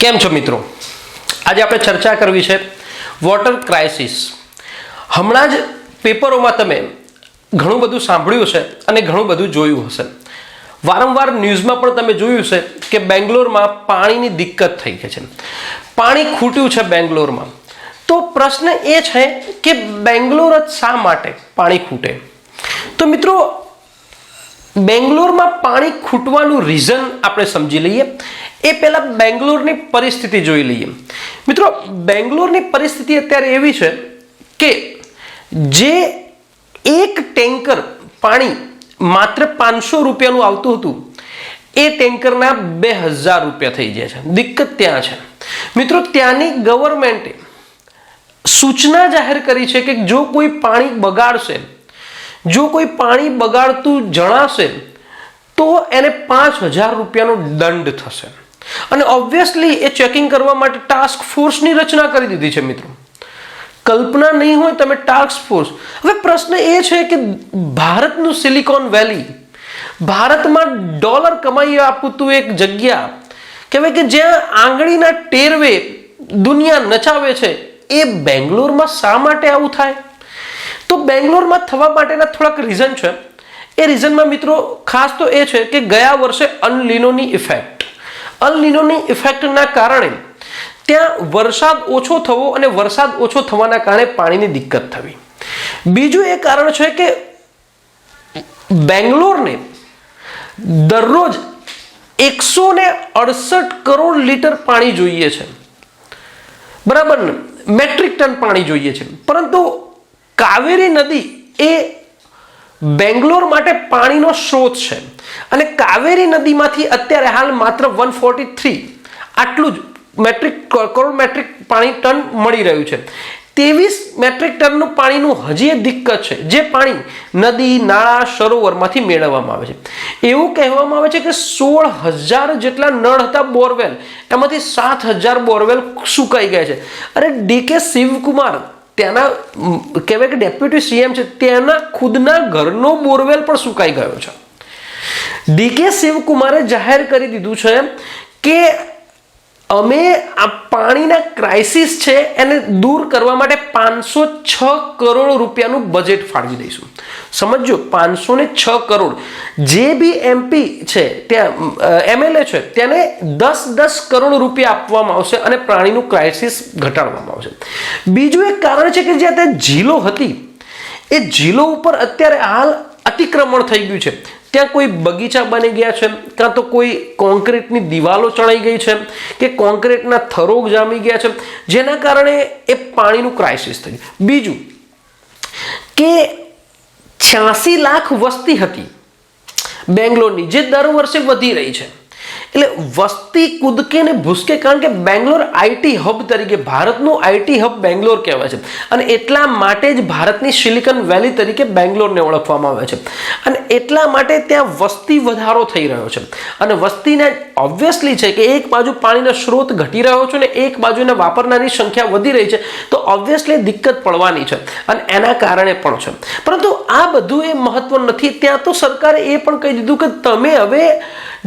કેમ છો મિત્રો? આજે આપણે ચર્ચા કરવી છે વોટર ક્રાઇસિસ. હમણાં જ પેપરોમાં તમે ઘણું બધું સાંભળ્યું છે અને ઘણું બધું જોયું હશે. વારંવાર ન્યૂઝમાં પણ તમે જોયું છે કે બેંગ્લોરમાં પાણીની દિક્કત થઈ ગઈ છે. પાણી ખૂટ્યું છે બેંગ્લોરમાં. તો પ્રશ્ન એ છે કે બેંગ્લોર જ શા માટે પાણી ખૂટે? તો મિત્રો બેંગ્લોરમાં પાણી ખૂટવાનું રીઝન આપણે સમજી લઈએ. એ પહેલાં બેંગ્લોરની પરિસ્થિતિ જોઈ લઈએ. મિત્રો, બેંગ્લોરની પરિસ્થિતિ અત્યારે એવી છે કે જે એક ટેન્કર પાણી માત્ર પાંચસો રૂપિયાનું આવતું હતું, એ ટેન્કરના બે હજાર રૂપિયા થઈ જાય છે. દિક્કત ત્યાં છે. મિત્રો, ત્યાંની ગવર્મેન્ટે સૂચના જાહેર કરી છે કે જો કોઈ પાણી બગાડશે જો કોઈ પાણી બગાડતું જણાશે, તો એને પાંચ હજાર રૂપિયાનો દંડ થશે. અને ઓબ્વિયસલી એ ચેકિંગ કરવા માટે ટાસ્ક ફોર્સની રચના કરી દીધી છે મિત્રો. કલ્પના નહીં હોય તમે ટાસ્ક ફોર્સ હવે પ્રશ્ન એ છે કે ભારતનું સિલિકોન વેલી ભારતમાં ડોલર કમાઈ આપતું એક જગ્યા, કહેવાય કે જ્યાં આંગળીના ટેરવે દુનિયા નચાવે છે, એ બેંગ્લોરમાં શા માટે આવું થાય? તો બેંગ્લોરમાં થવા માટેના થોડાક રીઝન છે. એ રીઝનમાં મિત્રો ખાસ તો એ છે કે ગયા વર્ષે અનલિનોની ઇફેક્ટ અનલિનોની ઇફેક્ટના કારણે ત્યાં વરસાદ ઓછો થવો અને વરસાદ ઓછો થવાના કારણે પાણીની દિક્કત થવી. બીજું એ કારણ છે કે બેંગ્લોરને દરરોજ એકસો ને અડસઠ કરોડ લીટર પાણી જોઈએ છે. બરાબર ને? મેટ્રિક ટન પાણી જોઈએ છે. પરંતુ કાવેરી નદી એ બેંગ્લોર માટે પાણીનો સ્ત્રોત છે. અને કાવેરી નદીમાંથી અત્યારે હાલ માત્ર વન ફોર્ટી થ્રી આટલું જ મેટ્રિક કરોડ મેટ્રિક પાણી ટન મળી રહ્યું છે. ત્રેવીસ મેટ્રિક ટનનું પાણીનું હજી એ દિક્કત છે, જે પાણી નદી, નાળા, સરોવરમાંથી મેળવવામાં આવે છે. એવું કહેવામાં આવે છે કે સોળ હજાર જેટલા નળ હતા બોરવેલ, એમાંથી સાત હજાર બોરવેલ સુકાઈ ગયા છે. અરે ડીકે શિવકુમાર ત્યાંના કહેવાય કે ડેપ્યુટી સીએમ છે, તેના ખુદના ઘરનો બોરવેલ પણ સુકાઈ ગયો છે. ડીકે શિવકુમારે જાહેર કરી દીધું છે કે અમે આ પાણીના ક્રાઇસિસ છે એને દૂર કરવા માટે પાંચસો છ કરોડ રૂપિયાનું બજેટ ફાળવી દઈશું. સમજો પાંચસો ને છ કરોડ. જે બી એમપી છે, ત્યાં એમએલએ છે, તેને દસ દસ કરોડ રૂપિયા આપવામાં આવશે અને પાણીનું ક્રાઇસિસ ઘટાડવામાં આવશે. બીજું એક કારણ છે કે જે ત્યાં ઝીલો હતી, એ ઝીલો ઉપર અત્યારે હાલ અતિક્રમણ થઈ ગયું છે. ત્યાં કોઈ બગીચા બની ગયા છે કાં તો કોઈ કોન્ક્રીટની દિવાલો ચણાઈ ગઈ છે કે કોન્ક્રીટના થરોગ જામી ગયા છે, જેના કારણે એ પાણીનું ક્રાઇસિસ થયું. બીજું, કે છ્યાસી લાખ વસ્તી હતી બેંગ્લોરની, જે દર વર્ષે વધી રહી છે. એટલે વસ્તી કૂદકે ને ભૂસકે, કારણ કે બેંગ્લોર આઈટી હબ તરીકે, ભારતનું આઈટી હબ બેંગ્લોર કહેવાય છે. અને એટલા માટે જ ભારતની સિલિકન વેલી તરીકે બેંગ્લોરને ઓળખવામાં આવે છે. અને એટલા માટે ત્યાં વસ્તી વધારો થઈ રહ્યો છે. અને વસ્તીને ઓબ્વિયસલી છે કે એક બાજુ પાણીનો સ્ત્રોત ઘટી રહ્યો છે ને એક બાજુને વાપરનારી સંખ્યા વધી રહી છે, તો ઓબ્વિયસલી દિક્કત પડવાની છે. અને એના કારણે પણ છે. પરંતુ આ બધું એ મહત્વ નથી. ત્યાં તો સરકારે એ પણ કહી દીધું કે તમે હવે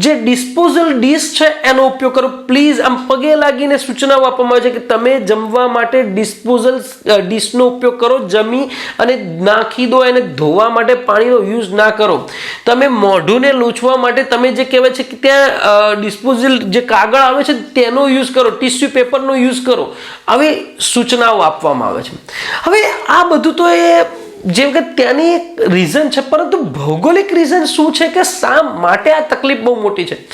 જે ડિસ્પોઝલ ડીશ છે એનો ઉપયોગ કરો. પ્લીઝ આમ પગે લાગીને સૂચનાઓ આપવામાં આવે છે કે તમે જમવા માટે ડિસ્પોઝલ ડીશનો ઉપયોગ કરો, જમી અને નાખી દો એને ધોવા માટે પાણીનો યુઝ ના કરો. તમે મોઢુંને લૂછવા માટે તમે જે કહેવાય છે કે ત્યાં ડિસ્પોઝલ જે કાગળ આવે છે તેનો યુઝ કરો ટિશ્યુ પેપરનો યુઝ કરો. આવી સૂચનાઓ આપવામાં આવે છે. હવે આ બધું તો એ જેમ કે ત્યાંની એક રીઝન છે, પરંતુ ભૌગોલિક રીઝન શું છે કે શા માટે આ તકલીફ બહુ મોટી છે?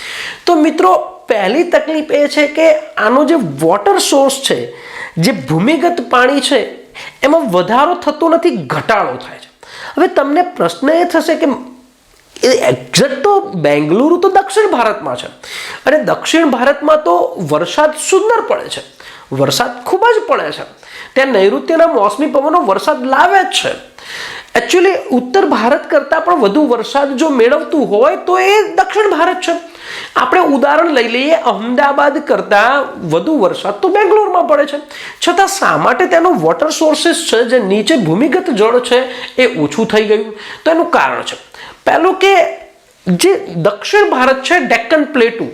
તો મિત્રો, પહેલી તકલીફ એ છે કે આનો જે વોટર સોર્સ છે, જે ભૂમિગત પાણી છે, એમાં વધારો થતો નથી, ઘટાડો થાય છે. હવે તમને પ્રશ્ન એ થશે કે એક્ઝેક્ટ તો બેંગલુરુ તો દક્ષિણ ભારતમાં છે. અને દક્ષિણ ભારતમાં તો વરસાદ સુંદર પડે છે. વરસાદ ખૂબ જ પડે છે. ત્યાં નૈઋત્યના મોસમી પવનો વરસાદ લાવે જ છે. એકચ્યુઅલી ઉત્તર ભારત કરતાં પણ વધુ વરસાદ જો મેળવતું હોય તો એ દક્ષિણ ભારત છે. આપણે ઉદાહરણ લઈ લઈએ, અમદાવાદ કરતાં વધુ વરસાદ તો બેંગ્લોરમાં પડે છે. છતાં શા માટે તેનો વોટર સોર્સિસ છે, જે નીચે ભૂમિગત જળ છે, એ ઓછું થઈ ગયું? તો એનું કારણ છે. પહેલું કે જે દક્ષિણ ભારત છે ડેક્કન પ્લેટુ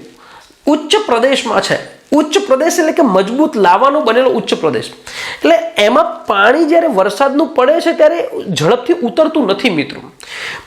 ઉચ્ચ પ્રદેશમાં છે. ઉચ્ચ પ્રદેશ એટલે કે મજબૂત લાવાનું બનેલો ઉચ્ચ પ્રદેશ. એટલે એમાં પાણી જ્યારે વરસાદનું પડે છે ત્યારે ઝડપથી ઉતરતું નથી મિત્રો.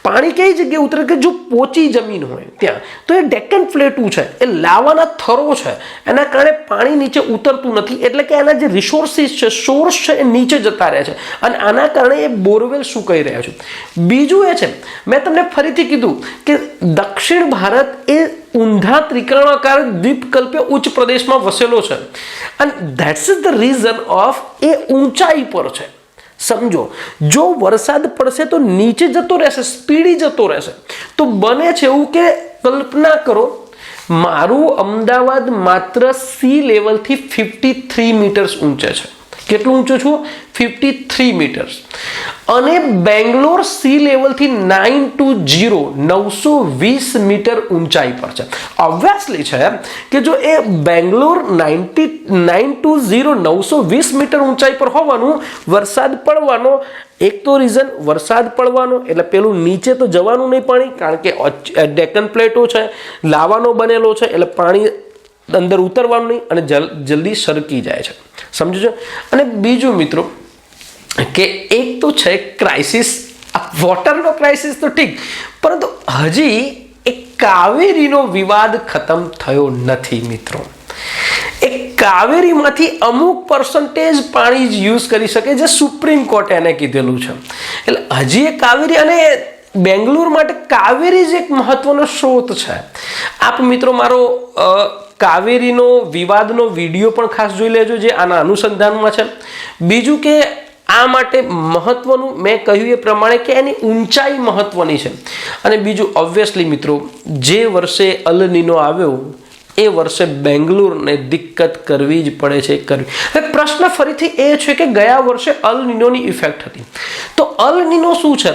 પાણી કઈ જગ્યાએ ઉતરે કે જો પોચી જમીન હોય ત્યાં? તો એ ડેકન પ્લેટું છે, એ લાવાના થરો છે. એના કારણે પાણી નીચે ઉતરતું નથી, એટલે કે એના જે રિસોર્સિસ છે સોર્સ છે એ નીચે જતા રહે છે. અને આના કારણે એ બોરવેલ સુકાઈ રહ્યા છે. બીજું એ છે, મેં તમને ફરીથી કીધું કે દક્ષિણ ભારત એ ઊંધા ત્રિકોણાકાર દ્વીપકલ્પે ઉચ્ચ પ્રદેશમાં વસેલો છે. અને that's is the reason of એ ઊંચાઈ પર છે. સમજો, જો વરસાદ પડશે તો નીચે જતો રહેશે, સ્પીડી જતો રહેશે. તો બને છે એવું કે કલ્પના કરો, મારું અમદાવાદ માત્ર સી લેવલથી ફિફ્ટી થ્રી મીટર્સ ઊંચે છે. કેટલું ઊંચું છું? ફિફ્ટી થ્રી મીટર્સ અને બેંગ્લોર સી લેવલથી નાઇન ટુ જીરો નવસો વીસ મીટર ઊંચાઈ પર છે. ઓબ્વિયસલી છે કે જો એ Bangalore ninety nine two zero નવસો વીસ મીટર ઊંચાઈ પર હોવાનું, વરસાદ પડવાનો, એક તો રીઝન વરસાદ પડવાનો, એટલે પેલું નીચે તો જવાનું નહીં પાણી, કારણ કે ડેકન પ્લેટો છે, લાવાનો બનેલો છે, એટલે પાણી અંદર ઉતરવાનું નહીં અને જલ, જલ્દી સરકી જાય છે. સમજો છો અને બીજું મિત્રો, કે એક તો છે ક્રાઇસિસ વોટરનો ક્રાઇસિસ તો ઠીક, પરંતુ હજી એક કાવેરીનો વિવાદ ખતમ થયો નથી મિત્રો. એ કાવેરીમાંથી અમુક પર્સન્ટેજ પાણી જ યુઝ કરી શકે જે સુપ્રીમ કોર્ટે એને કીધેલું છે. એટલે હજી એ કાવેરી અને બેંગ્લોર માટે કાવેરી જ એક મહત્વનો સ્ત્રોત છે. આપ મિત્રો મારો કાવેરીનો વિવાદનો વીડિયો પણ ખાસ જોઈ લેજો જે આના અનુસંધાનમાં છે. બીજું કે આ માટે મહત્વનું મેં કહ્યું એ પ્રમાણે કે એની ઊંચાઈ મહત્વની છે. અને બીજું ઓબ્વિયસલી મિત્રો, જે વર્ષે અલનીનો આવ્યો, એ વર્ષે બેંગ્લોરને દિક્કત કરવી જ પડે છે, કરવી. હવે પ્રશ્ન ફરીથી એ છે કે ગયા વર્ષે અલ નિનોની ઇફેક્ટ હતી. તો અલ નિનો શું છે?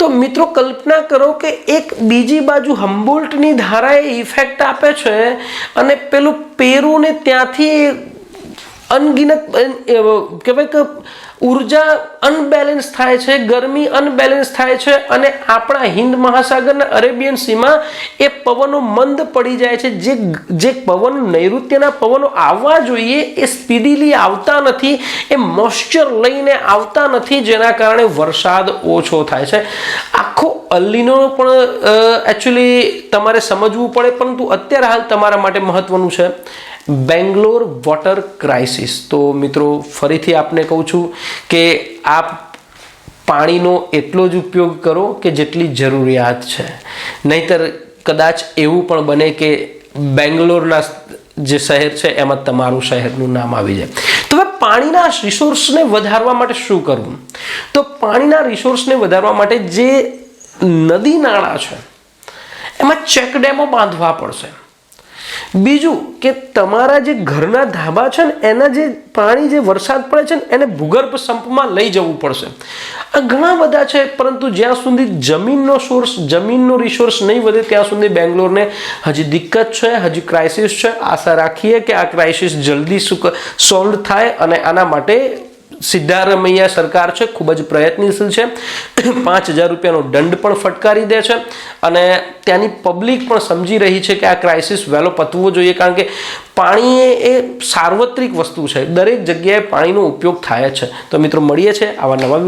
તો મિત્રો કલ્પના કરો કે એક બીજી બાજુ હમ્બોલ્ટની ધારાએ ઇફેક્ટ આપે છે અને પેલું પેરુને ત્યાંથી અનગિનત કહેવાય કે ઊર્જા અનબેલેન્સ થાય છે, ગરમી અનબેલેન્સ થાય છે અને આપણા હિન્દ મહાસાગરના અરેબિયન સીમાં એ પવનો મંદ પડી જાય છે. જે જે પવન નૈઋત્યના પવનો આવવા જોઈએ એ સ્પીડીલી આવતા નથી, એ મોઇશ્ચર લઈને આવતા નથી, જેના કારણે વરસાદ ઓછો થાય છે. આખો અલ્લીનો પણ એકચ્યુઅલી તમારે સમજવું પડે, પરંતુ અત્યારે હાલ તમારા માટે મહત્વનું છે. Bangalore water crisis. તો મિત્રો, ફરીથી આપને કહું છું કે આપ પાણીનો એટલો જ ઉપયોગ કરો કે જેટલી જરૂરિયાત છે. નહીતર કદાચ એવું પણ બને કે બેંગ્લોરના જે શહેર છે, એમાં તમારું શહેરનું નામ આવી જાય. તો હવે પાણીના રિસોર્સને વધારવા માટે શું કરવું? તો પાણીના રિસોર્સને વધારવા માટે જે નદી નાળા છે, એમાં ચેક ડેમો બાંધવા પડશે. બીજું કે તમારા જે ઘરના ધાબા છે ને, એના જે પાણી જે વરસાદ પડે છે ને, એને ભૂગર્ભ સંપમાં લઈ જવું પડશે. આ ઘણા બધા છે, પરંતુ જ્યાં સુધી જમીનનો સોર્સ જમીનનો રિસોર્સ નહીં વધે, ત્યાં સુધી બેંગ્લોરને હજી દિક્કત છે, હજી ક્રાઇસિસ છે. આશા રાખીએ કે આ ક્રાઇસિસ જલ્દી સોલ્વ થાય અને આના માટે સિદ્ધારમૈયા સરકાર છે, ખૂબ જ પ્રયત્નશીલ છે. પાંચ હજાર રૂપિયાનો દંડ પણ ફટકારી દે છે અને ત્યાંની પબ્લિક પણ સમજી રહી છે કે આ ક્રાઇસિસ વહેલો પતવો જોઈએ કારણ કે પાણી એ સાર્વત્રિક વસ્તુ છે. દરેક જગ્યાએ પાણીનો ઉપયોગ થાય છે. તો મિત્રો, મળીએ છે આવા નવા